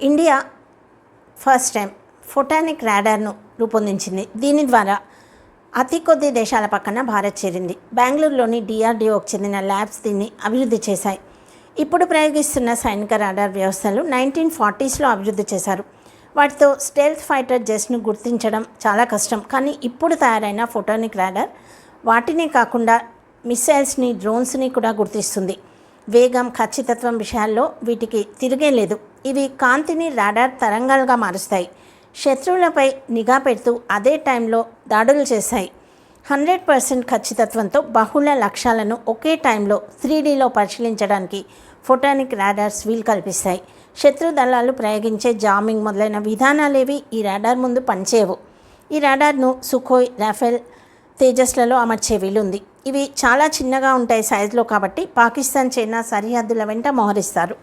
India first time photonic రాడార్ను రూపొందించింది. దీని ద్వారా అతి కొద్ది దేశాల పక్కన భారత్ చేరింది. బెంగళూరులోని డిఆర్డిఓకి చెందిన ల్యాబ్స్ దీన్ని అభివృద్ధి చేశాయి. ఇప్పుడు ప్రయోగిస్తున్న సైనిక రాడార్ వ్యవస్థలు నైన్టీన్ ఫార్టీస్లో అభివృద్ధి చేశారు. వాటితో స్టెల్త్ ఫైటర్ జెట్స్ను గుర్తించడం చాలా కష్టం. కానీ ఇప్పుడు తయారైన ఫోటోనిక్ రాడార్ వాటినే కాకుండా మిసైల్స్ని డ్రోన్స్ని కూడా గుర్తిస్తుంది. వేగం ఖచ్చితత్వం విషయాల్లో వీటికి తిరిగే లేదు. ఇవి కాంతిని రాడార్ తరంగాలుగా మారుస్తాయి. శత్రువులపై నిఘా పెడుతూ అదే టైంలో దాడులు చేశాయి హండ్రెడ్ పర్సెంట్ ఖచ్చితత్వంతో బహుళ లక్ష్యాలను ఒకే టైంలో త్రీడీలో పరిశీలించడానికి ఫోటానిక్ రాడార్స్ వీలు కల్పిస్తాయి. శత్రు దళాలు ప్రయోగించే జామింగ్ మొదలైన విధానాలేవి ఈ రాడార్ ముందు పనిచేయవు. ఈ రాడార్ను సుఖోయ్ రాఫెల్ తేజస్లలో అమర్చే వీలుంది. ఇవి చాలా చిన్నగా ఉంటాయి సైజులో కాబట్టి పాకిస్తాన్ చైనా సరిహద్దుల వెంట మోహరిస్తారు.